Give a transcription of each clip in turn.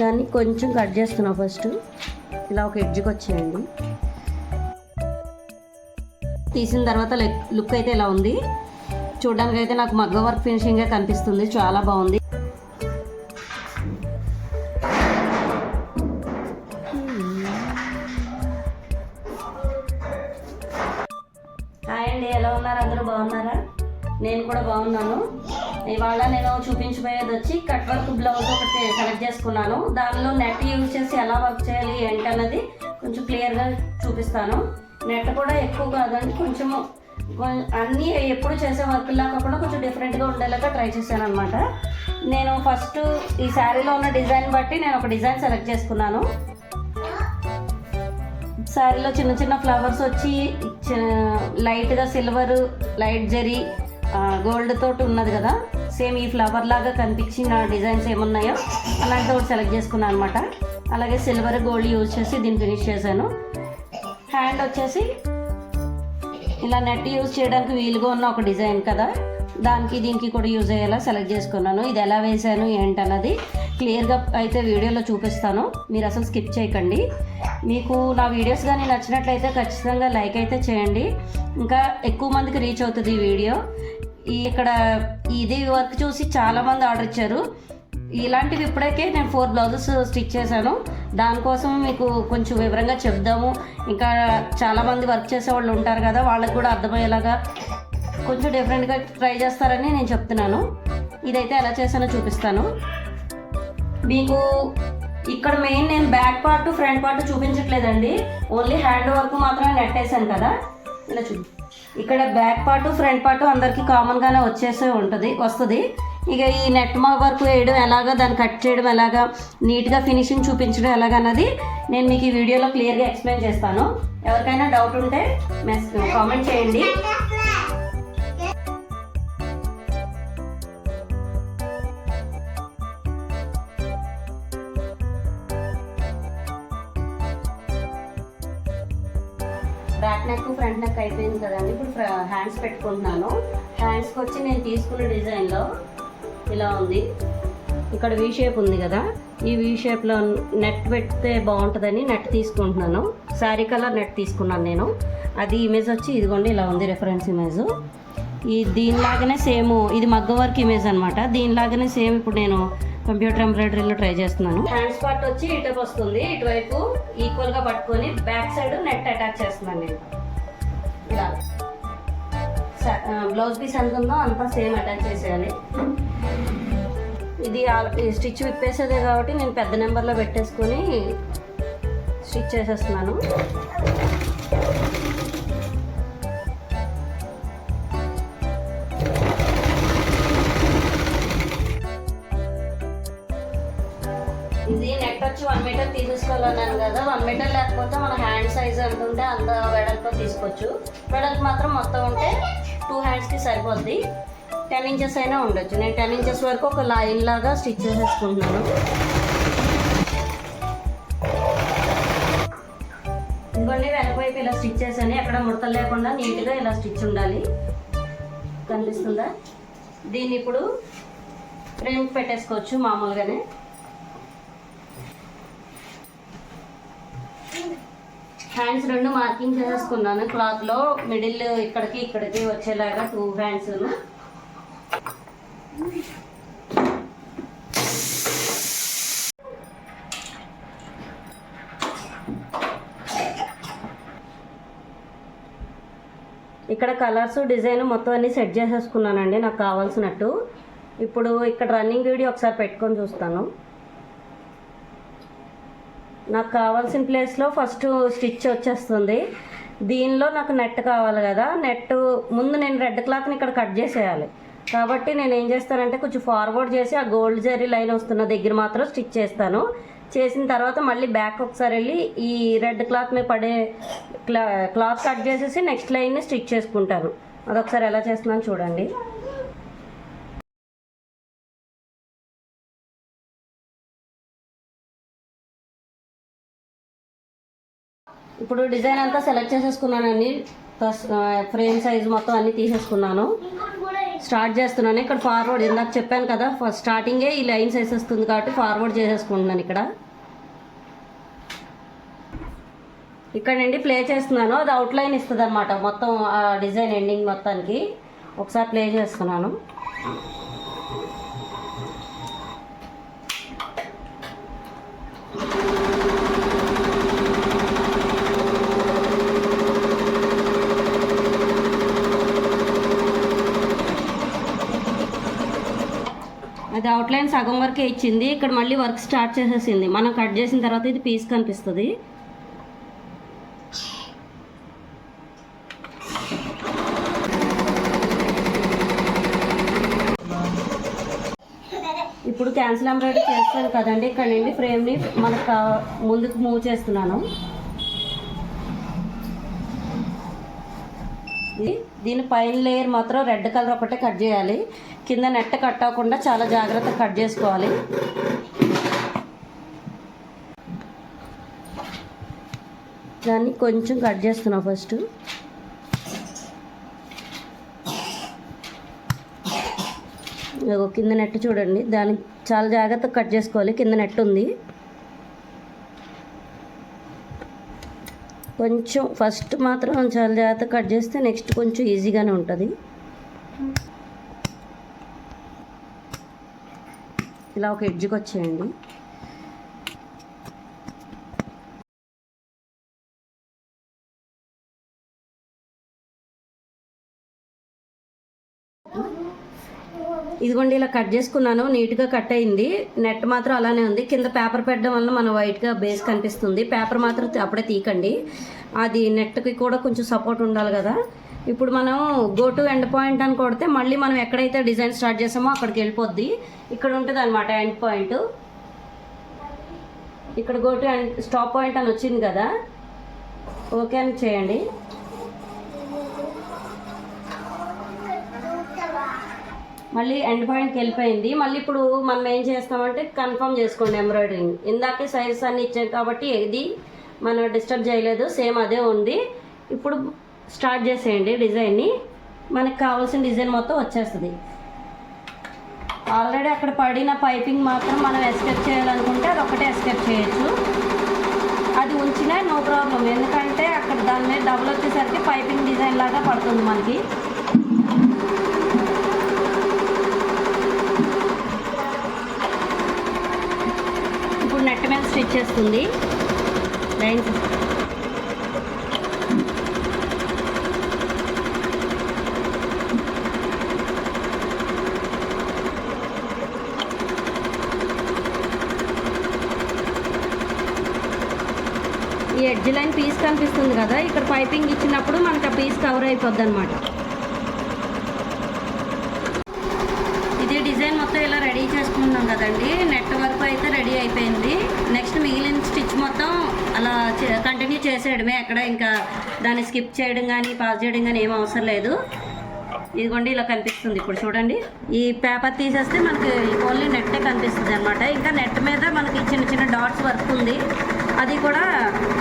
దాన్ని కొంచెం కట్ చేస్తున్నా ఫస్ట్. ఇలా ఒక ఎడ్జ్కి వచ్చేయండి. తీసిన తర్వాత లుక్ అయితే ఇలా ఉంది. చూడడానికి అయితే నాకు మగ్గ వర్క్ ఫినిషింగ్గా కనిపిస్తుంది. చాలా బాగుంది. హాయ్ అండి. ఎలా ఉన్నారు? అందరూ బాగున్నారా? నేను కూడా బాగున్నాను. ఇవాళ నేను చూపించబోయేది వచ్చి కట్ వర్క్ బ్లౌజ్ ఒకటి సెలెక్ట్ చేసుకున్నాను. దానిలో నెట్ యూజ్ చేసి ఎలా వర్క్ చేయాలి ఏంటి అన్నది కొంచెం క్లియర్గా చూపిస్తాను. నెట్ కూడా ఎక్కువ కాదండి కొంచెము అన్నీ ఎప్పుడు చేసే వర్క్ లాగా కాకుండా కొంచెం డిఫరెంట్గా ఉండేలాగా ట్రై చేశాను అనమాట నేను ఫస్ట్ ఈ శారీలో ఉన్న డిజైన్ బట్టి నేను ఒక డిజైన్ సెలెక్ట్ చేసుకున్నాను. శారీలో చిన్న చిన్న ఫ్లవర్స్ వచ్చి లైట్గా సిల్వర్ లైట్ జరీ గోల్డ్ తోటి ఉన్నది కదా. సేమ్ ఈ ఫ్లవర్ లాగా కనిపించిన డిజైన్స్ ఏమున్నాయో అలాంటి ఒకటి సెలెక్ట్ చేసుకున్నాను అనమాట అలాగే సిల్వర్ గోల్డ్ యూజ్ చేసి దీన్ని ఫినిష్ చేశాను. హ్యాండ్ వచ్చేసి ఇలా నెట్ యూజ్ చేయడానికి వీలుగా ఉన్న ఒక డిజైన్ కదా. దానికి దీనికి కూడా యూజ్ అయ్యేలా సెలెక్ట్ చేసుకున్నాను. ఇది ఎలా వేసాను ఏంటన్నది క్లియర్గా అయితే వీడియోలో చూపిస్తాను. మీరు అసలు స్కిప్ చేయకండి. మీకు నా వీడియోస్ కానీ నచ్చినట్లయితే ఖచ్చితంగా లైక్ అయితే చేయండి. ఇంకా ఎక్కువ మందికి రీచ్ అవుతుంది ఈ వీడియో ఈ ఇక్కడ ఇది వర్క్ చూసి చాలామంది ఆర్డర్ ఇచ్చారు. ఇలాంటివి ఇప్పటికే నేను ఫోర్ బ్లౌజెస్ స్టిచ్ చేశాను. దానికోసం మీకు కొంచెం వివరంగా చెప్దాము. ఇంకా చాలామంది వర్క్ చేసే వాళ్ళు ఉంటారు కదా వాళ్ళకి కూడా అర్థమయ్యేలాగా కొంచెం డిఫరెంట్గా ట్రై చేస్తారని నేను చెప్తున్నాను. ఇదైతే ఎలా చేశానో చూపిస్తాను. మీకు ఇక్కడ మెయిన్ నేను బ్యాక్ పార్ట్ ఫ్రంట్ పార్ట్ చూపించట్లేదండి. ఓన్లీ హ్యాండ్ వర్క్ మాత్రమే నెట్టేశాను కదా. ఇలా చూ ఇక్కడ బ్యాక్ పార్ట్ ఫ్రంట్ పార్ట్ అందరికీ కామన్గానే వచ్చేసే ఉంటుంది వస్తుంది. ఇక ఈ నెట్ మా వర్క్ వేయడం ఎలాగా దాన్ని కట్ చేయడం ఎలాగా నీట్గా ఫినిషింగ్ చూపించడం ఎలాగన్నది నేను మీకు ఈ వీడియోలో క్లియర్గా ఎక్స్ప్లెయిన్ చేస్తాను. ఎవరికైనా డౌట్ ఉంటే మెస్ కామెంట్ చేయండి. ఫ్రంట్ నెక్ అయిపోయింది కదండి. ఇప్పుడు హ్యాండ్స్ పెట్టుకుంటున్నాను. హ్యాండ్స్కి వచ్చి నేను తీసుకున్న డిజైన్లో ఇలా ఉంది. ఇక్కడ వీ షేప్ ఉంది కదా. ఈ వీ షేప్లో నెట్ పెడితే బాగుంటుందని నెట్ తీసుకుంటున్నాను. శారీ కలర్ నెట్ తీసుకున్నాను నేను. అది ఇమేజ్ వచ్చి ఇదిగోండి ఇలా ఉంది రెఫరెన్స్ ఇమేజ్ ఈ దీనిలాగానే సేమ్ ఇది మగ్గ వర్క్ ఇమేజ్ అనమాట దీనిలాగానే సేమ్ ఇప్పుడు నేను కంప్యూటర్ ఎంబ్రాయిడరీలో ట్రై చేస్తున్నాను. హ్యాండ్స్ పార్ట్ వచ్చి ఇటువైపు వస్తుంది. ఇటువైపు ఈక్వల్గా పట్టుకొని బ్యాక్ సైడ్ నెట్ అటాచ్ చేస్తున్నాను నేను. బ్లౌజ్ పీస్ ఎంత ఉందో అంతా సేమ్ అటాచ్ చేసేయాలి. ఇది స్టిచ్ విప్పేసేదే కాబట్టి నేను పెద్ద నెంబర్లో పెట్టేసుకొని స్టిచ్ చేసేస్తున్నాను. ఇది నెట్ వచ్చి వన్ మీటర్ తీసేసుకోవాలన్నాను కదా. వన్ మీటర్ లేకపోతే మన హ్యాండ్ సైజ్ ఎంత ఉంటే అంత వెడల్పు తీసుకోవచ్చు. వెడల్పు మాత్రం మొత్తం ఉంటే టూ హ్యాండ్స్కి సరిపోద్ది. టెన్ ఇంచెస్ అయినా ఉండొచ్చు. నేను టెన్ ఇంచెస్ వరకు ఒక లైన్ లాగా స్టిచ్ చేసేసుకుంటున్నాను. ఇదిగోండి వెనకవైపు ఇలా స్టిచ్ చేశాను. ఎక్కడ ముడతలు లేకుండా నీట్గా ఇలా స్టిచ్ ఉండాలి. కనిపిస్తుందా? దీన్ని ఇప్పుడు ఫ్రేమ్ పెట్టేసుకోవచ్చు మామూలుగానే. హ్యాండ్స్ రెండు మార్కింగ్ చేసేసుకున్నాను. క్లాత్లో మిడిల్ ఇక్కడికి ఇక్కడికి వచ్చేలాగా టూ హ్యాండ్స్ ఇక్కడ కలర్స్ డిజైన్ మొత్తం అన్ని సెట్ చేసేసుకున్నానండి. నాకు కావాల్సినట్టు. ఇప్పుడు ఇక్కడ రన్నింగ్ వీడియో ఒకసారి పెట్టుకొని చూస్తాను. నాకు కావాల్సిన ప్లేస్లో ఫస్ట్ స్టిచ్ వచ్చేస్తుంది. దీనిలో నాకు నెట్ కావాలి కదా. నెట్ ముందు నేను రెడ్ క్లాత్ని ఇక్కడ కట్ చేసేయాలి. కాబట్టి నేను ఏం చేస్తానంటే కొంచెం ఫార్వర్డ్ చేసి ఆ గోల్డ్ జరీ లైన్ వస్తున్న దగ్గర మాత్రం స్టిచ్ చేస్తాను. చేసిన తర్వాత మళ్ళీ బ్యాక్ ఒకసారి వెళ్ళి ఈ రెడ్ క్లాత్ మీద పడే క్లా క్లాత్ కట్ చేసేసి నెక్స్ట్ లైన్ని స్టిచ్ చేసుకుంటాను. అదొకసారి ఎలా చేస్తున్నాను చూడండి. ఇప్పుడు డిజైన్ అంతా సెలెక్ట్ చేసేసుకున్నానండి. ఫ్రేమ్ సైజ్ మొత్తం అన్ని తీసేసుకున్నాను. స్టార్ట్ చేస్తున్నాను. ఇక్కడ ఫార్వర్డ్ ఇందాక చెప్పాను కదా ఫస్ట్ స్టార్టింగే ఈ లైన్స్ వేసేస్తుంది కాబట్టి ఫార్వర్డ్ చేసేసుకుంటున్నాను ఇక్కడ. ఇక్కడ నుండి ప్లే చేస్తున్నాను. అది అవుట్లైన్ ఇస్తుంది అనమాట మొత్తం ఆ డిజైన్ ఎండింగ్ మొత్తానికి. ఒకసారి ప్లే చేస్తున్నాను అది అవుట్లైన్ సగం వరకే ఇచ్చింది. ఇక్కడ మళ్ళీ వర్క్ స్టార్ట్ చేసేసింది. మనం కట్ చేసిన తర్వాత ఇది పీస్ కనిపిస్తుంది. ఇప్పుడు క్యాన్సిల్ ఎంబ్రాయిడరీ చేస్తాను కదండి. ఇక్కడ నుండి ఫ్రేమ్ని మనకు ముందుకు మూవ్ చేస్తున్నాను. ఇది దీని పైన లేయర్ మాత్రం రెడ్ కలర్ ఒకటే కట్ చేయాలి. కింద నెట్ కట్ అవ్వకుండా చాలా జాగ్రత్తగా కట్ చేసుకోవాలి. దాన్ని కొంచెం కట్ చేస్తున్నా ఫస్ట్. కింద నెట్ చూడండి. దాన్ని చాలా జాగ్రత్తగా కట్ చేసుకోవాలి. కింద నెట్ ఉంది. కొంచెం ఫస్ట్ మాత్రం చాలా జాగ్రత్తగా కట్ చేస్తే నెక్స్ట్ కొంచెం ఈజీగానే ఉంటుంది. ఇలా ఒక ఎడ్జ్కి వచ్చేయండి. ఇదిగోండి ఇలా కట్ చేసుకున్నాను. నీట్గా కట్ అయింది. నెట్ మాత్రం అలానే ఉంది. కింద పేపర్ పెట్టడం వల్ల మన వైట్గా బేస్ కనిపిస్తుంది. పేపర్ మాత్రం అప్పుడే తీకండి అది నెట్కి కూడా కొంచెం సపోర్ట్ ఉండాలి కదా. ఇప్పుడు మనం గో టు ఎండ్ పాయింట్ అని కొడితే మళ్ళీ మనం ఎక్కడైతే డిజైన్ స్టార్ట్ చేసామో అక్కడికి వెళ్ళిపోద్ది. ఇక్కడ ఉంటుంది అనమాట ఎండ్ పాయింట్. ఇక్కడ go to end stop point అని వచ్చింది కదా. ఓకే అని చేయండి. మళ్ళీ ఎండ్ పాయింట్కి వెళ్ళిపోయింది. మళ్ళీ ఇప్పుడు మనం ఏం చేస్తామంటే కన్ఫర్మ్ చేసుకోండి ఎంబ్రాయిడరింగ్. ఇందాకే సైజెస్ అన్ని ఇచ్చాం కాబట్టి ఇది మనం డిస్టర్బ్ చేయలేదు సేమ్ అదే ఉంది. ఇప్పుడు స్టార్ట్ చేసేయండి డిజైన్ని. మనకు కావాల్సిన డిజైన్ మొత్తం వచ్చేస్తుంది. ఆల్రెడీ అక్కడ పడిన పైపింగ్ మాత్రం మనం ఎస్కేప్ చేయాలనుకుంటే అది ఒకటే ఎస్కేప్ చేయొచ్చు. అది ఉంచినా నో ప్రాబ్లం. ఎందుకంటే అక్కడ దాని మీద డబుల్ వచ్చేసరికి పైపింగ్ డిజైన్ లాగా పడుతుంది మనకి ఇప్పుడు వచ్చేస్తుంది. లైన్స్ ఈ ఎడ్జ్ లైన్ పీస్ కనిపిస్తుంది కదా ఇక్కడ పైపింగ్ ఇచ్చినప్పుడు మనకు ఆ పీస్ కవర్ అయిపోద్ది అనమాట ఇది డిజైన్ మొత్తం ఇలా రెడీ చేసుకున్నాం కదండి. నెట్ వర్క్ అయితే రెడీ అయిపోయింది. మొత్తం అలా కంటిన్యూ చేసేయడమే ఎక్కడ ఇంకా దాన్ని స్కిప్ చేయడం కానీ పాస్ చేయడం కానీ ఏం అవసరం లేదు. ఇదిగోండి ఇలా కనిపిస్తుంది ఇప్పుడు చూడండి. ఈ పేపర్ తీసేస్తే మనకి ఓన్లీ నెట్టే కనిపిస్తుంది అనమాట ఇంకా నెట్ మీద మనకి చిన్న చిన్న డాట్స్ వర్క్ ఉంది. అది కూడా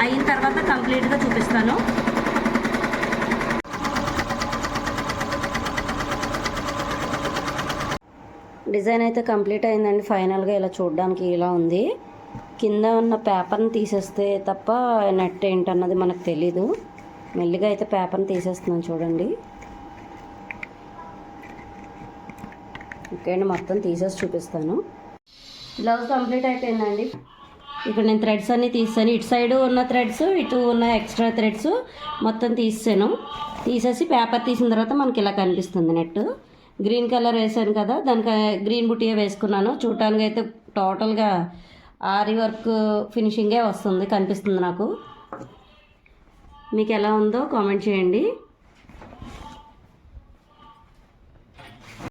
అయిన తర్వాత కంప్లీట్గా చూపిస్తాను. డిజైన్ అయితే కంప్లీట్ అయిందండి. ఫైనల్గా ఇలా చూడడానికి ఇలా ఉంది. కింద ఉన్న పేపర్ని తీసేస్తే తప్ప నెట్ ఏంటన్నది మనకు తెలీదు. మెల్లిగా అయితే పేపర్ని తీసేస్తున్నాను చూడండి. ఓకే అండి మొత్తం తీసేసి చూపిస్తాను. బ్లౌజ్ కంప్లీట్ అయిపోయిందండి. ఇక్కడ నేను థ్రెడ్స్ అన్నీ తీసాను ఇటు సైడ్ ఉన్న థ్రెడ్స్ ఇటు ఉన్న ఎక్స్ట్రా థ్రెడ్స్ మొత్తం తీసాను తీసేసి పేపర్ తీసిన తర్వాత మనకి ఇలా కనిపిస్తుంది నెట్ గ్రీన్ కలర్ వేసాను కదా దానికి గ్రీన్ బుట్టియే వేసుకున్నాను. చూడటానికి అయితే టోటల్గా ఆరి వర్క్ ఫినిషింగే వస్తుంది కనిపిస్తుంది నాకు. మీకు ఎలా ఉందో కామెంట్ చేయండి.